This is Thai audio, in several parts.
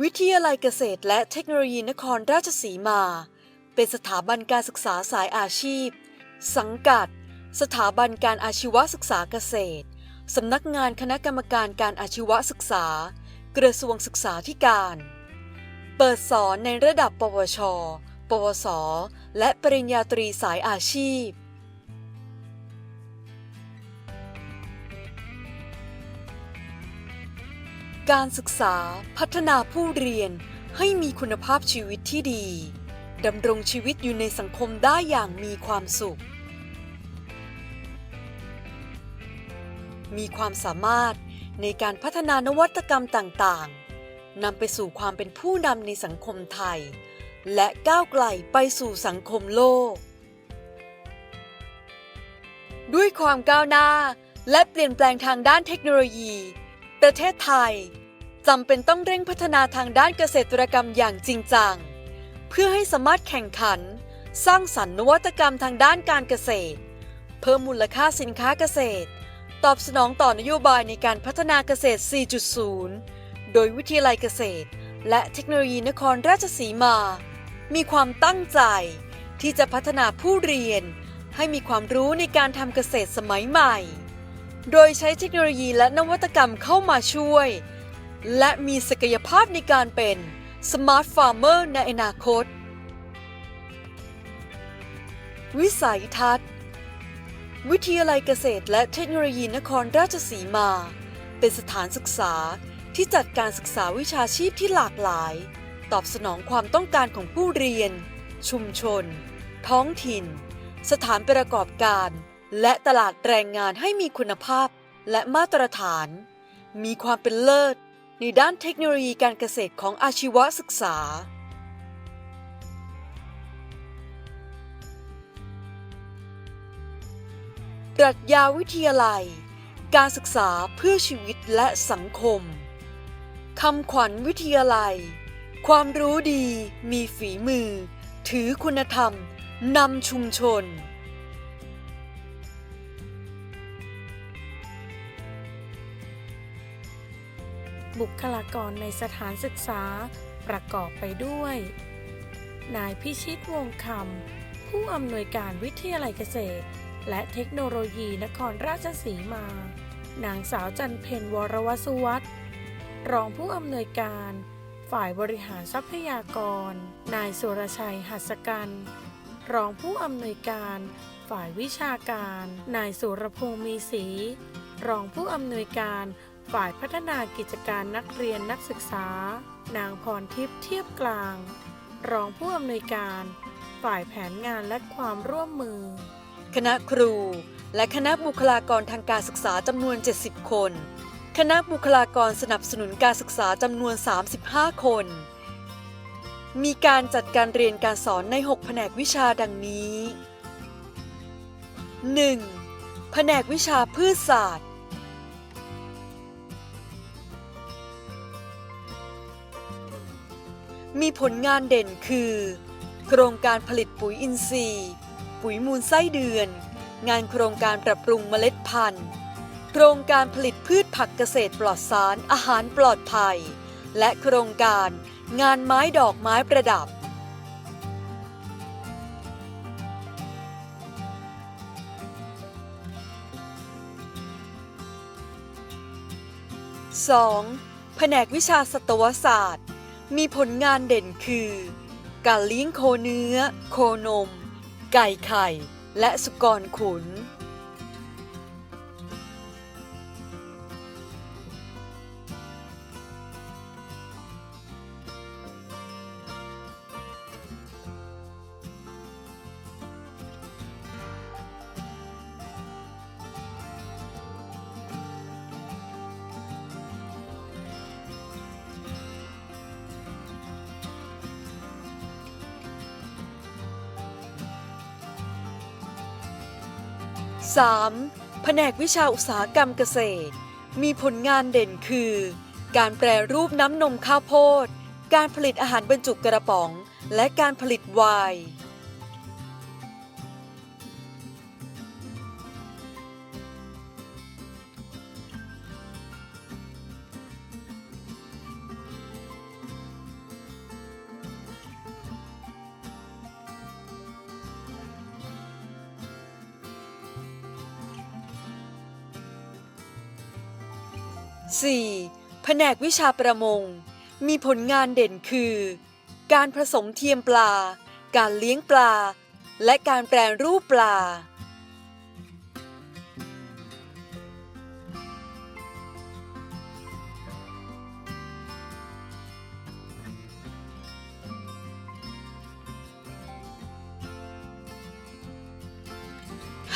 วิทยาลัยเกษตรและเทคโนโลยีนครราชสีมา เป็นสถาบันการศึกษาสายอาชีพ สังกัด สถาบันการอาชีวศึกษาเกษตร สำนักงานคณะกรรมการการอาชีวศึกษา กระทรวงศึกษาธิการ เปิดสอนในระดับ ปวช ปวส และปริญญาตรีสายอาชีพ การศึกษาพัฒนาผู้เรียนให้มีคุณภาพชีวิตที่ดีดำรงชีวิตอยู่ในสังคมได้อย่างมีความสุข มีความสามารถในการพัฒนานวัตกรรมต่างๆนำไปสู่ความเป็นผู้นำในสังคมไทย และก้าวไกลไปสู่สังคมโลก ด้วยความก้าวหน้าและเปลี่ยนแปลงทางด้านเทคโนโลยี ประเทศไทย จำเป็นต้องเร่งพัฒนาทางด้านเกษตรกรรมอย่างจริงจัง เพื่อให้สามารถแข่งขัน สร้างสรรค์นวัตกรรมทางด้านการเกษตร เพิ่มมูลค่าสินค้าเกษตร ตอบสนองต่อนโยบายในการพัฒนาเกษตร 4.0 โดยวิทยาลัยเกษตร และเทคโนโลยีนครราชสีมา มีความตั้งใจ ที่จะพัฒนาผู้เรียน ให้มีความรู้ในการทำเกษตรสมัยใหม่ โดยใช้เทคโนโลยีและนวัตกรรมเข้ามาช่วย และมีศักยภาพในการเป็น Smart Farmer ในอนาคต วิสัยทัศน์ วิทยาลัยเกษตรและเทคโนโลยีนครราชสีมา เป็นสถานศึกษาที่จัดการศึกษาวิชาชีพที่หลากหลาย ตอบสนองความต้องการของผู้เรียน ชุมชน ท้องถิ่น สถานประกอบการ และตลาดแรงงานให้มีคุณภาพและมาตรฐาน มีความเป็นเลิศ ในด้านเทคโนโลยีการเกษตรของอาชีวศึกษา ปรัชญาวิทยาลัย การศึกษาเพื่อชีวิตและสังคม คำขวัญวิทยาลัย ความรู้ดีมีฝีมือ ถือคุณธรรมนำชุมชน บุคลากรในสถานศึกษาประกอบไปด้วย นายพิชิตวงคำผู้อำนวยการวิทยาลัยเกษตร และเทคโนโลยีนครราชสีมา นางสาวจันเพนวรวสุวัตรรองผู้อำนวยการ ฝ่ายบริหารทรัพยากร นายสุรชัยหัสกันรองผู้อำนวยการ ฝ่ายวิชาการ นายสุรพงศ์มีศรีรองผู้อำนวยการ ฝ่ายพัฒนากิจการนักเรียนนักศึกษา นางพรทิพย์เทียบกลาง รองผู้อำนวยการ ฝ่ายแผนงานและความร่วมมือ คณะครู และคณะบุคลากรทางการศึกษาจำนวน 70 คน คณะบุคลากรสนับสนุนการศึกษาจำนวน 35 คน มีการจัดการเรียนการสอนใน 6 แผนกวิชาดังนี้ 1. แผนกวิชาพืชศาสตร์ มีผลงานเด่นคือ โครงการผลิตปุ๋ยอินทรีย์ ปุ๋ยมูลไส้เดือน งานโครงการปรับปรุงเมล็ดพันธุ์ โครงการผลิตพืชผักเกษตรปลอดสารอาหารปลอดภัย และโครงการงานไม้ดอกไม้ประดับ 2. แผนกวิชาสตวศาสตร์ มีผลงานเด่นคือการเลี้ยงโคเนื้อ โคนม ไก่ไข่ และสุกรขุน 3. แผนกวิชาอุตสาหกรรมเกษตร มีผลงานเด่นคือ การแปรรูปน้ำนมข้าวโพด การผลิตอาหารบรรจุกระป๋อง และการผลิตไวน์ 4. แผนกวิชาประมง มีผลงานเด่นคือ การผสมเทียมปลา การเลี้ยงปลา และการแปรรูปปลา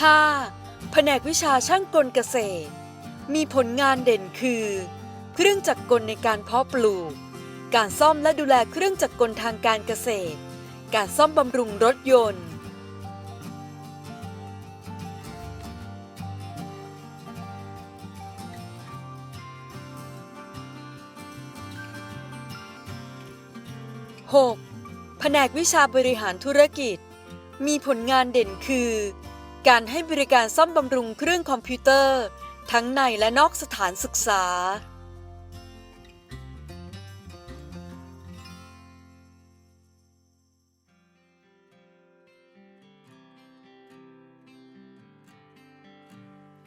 5. แผนกวิชาช่างกลเกษตร มีผลงานเด่นคือ เครื่องจักรกลในการเพาะปลูก การซ่อมและดูแลเครื่องจักรกลทางการเกษตร การซ่อมบำรุงรถยนต์ 6. แผนกวิชาบริหารธุรกิจ มีผลงานเด่นคือ การให้บริการซ่อมบำรุงเครื่องคอมพิวเตอร์ ทั้งในและนอกสถานศึกษา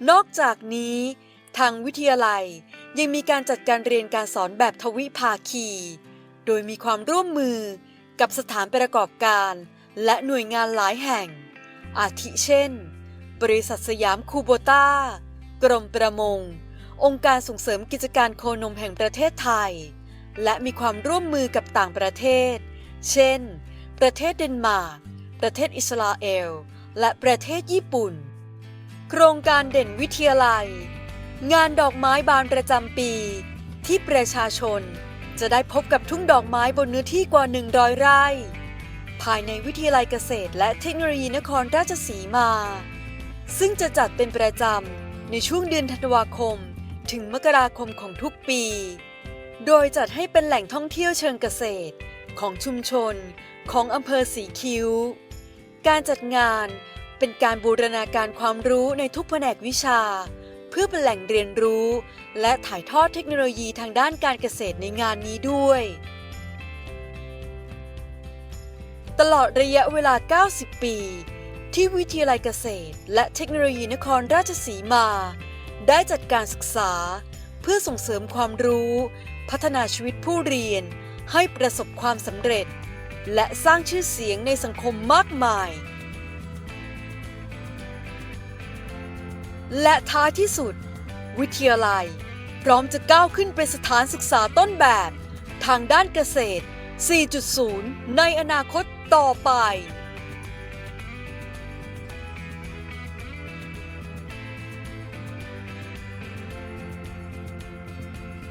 นอกจากนี้ ทางวิทยาลัยยังมีการจัดการเรียนการสอนแบบทวิภาคี โดยมีความร่วมมือกับสถานประกอบการและหน่วยงานหลายแห่ง อาทิเช่น บริษัทสยามคูโบต้า กรมประมง องค์การส่งเสริมกิจการโคนมแห่งประเทศไทย และมีความร่วมมือกับต่างประเทศ เช่น ประเทศเดนมาร์ก ประเทศอิสราเอล และประเทศญี่ปุ่น โครงการเด่นวิทยาลัย งานดอกไม้บานประจำปี ที่ประชาชนจะได้พบกับทุ่งดอกไม้บนเนื้อที่กว่า 100 ไร่ ภายในวิทยาลัยเกษตรและเทคโนโลยีนครราชสีมา ซึ่งจะจัดเป็นประจำ ในช่วงเดือนธันวาคม ถึงมกราคมของทุกปี โดยจัดให้เป็นแหล่งท่องเที่ยวเชิงเกษตร ของชุมชน ของอำเภอสีคิ้ว การจัดงานเป็นการบูรณาการความรู้ในทุกแผนกวิชา เพื่อเป็นแหล่งเรียนรู้ และถ่ายทอดเทคโนโลยีทางด้านการเกษตรในงานนี้ด้วย ตลอดระยะเวลา 90 ปี ที่วิทยาลัยเกษตร และเทคโนโลยีนครราชสีมา ได้จัดการศึกษา เพื่อส่งเสริมความรู้ พัฒนาชีวิตผู้เรียน ให้ประสบความสำเร็จ และสร้างชื่อเสียงในสังคมมากมาย และท้ายที่สุด วิทยาลัย พร้อมจะก้าวขึ้นเป็นสถานศึกษาต้นแบบ ทางด้านเกษตร 4.0 ในอนาคตต่อไป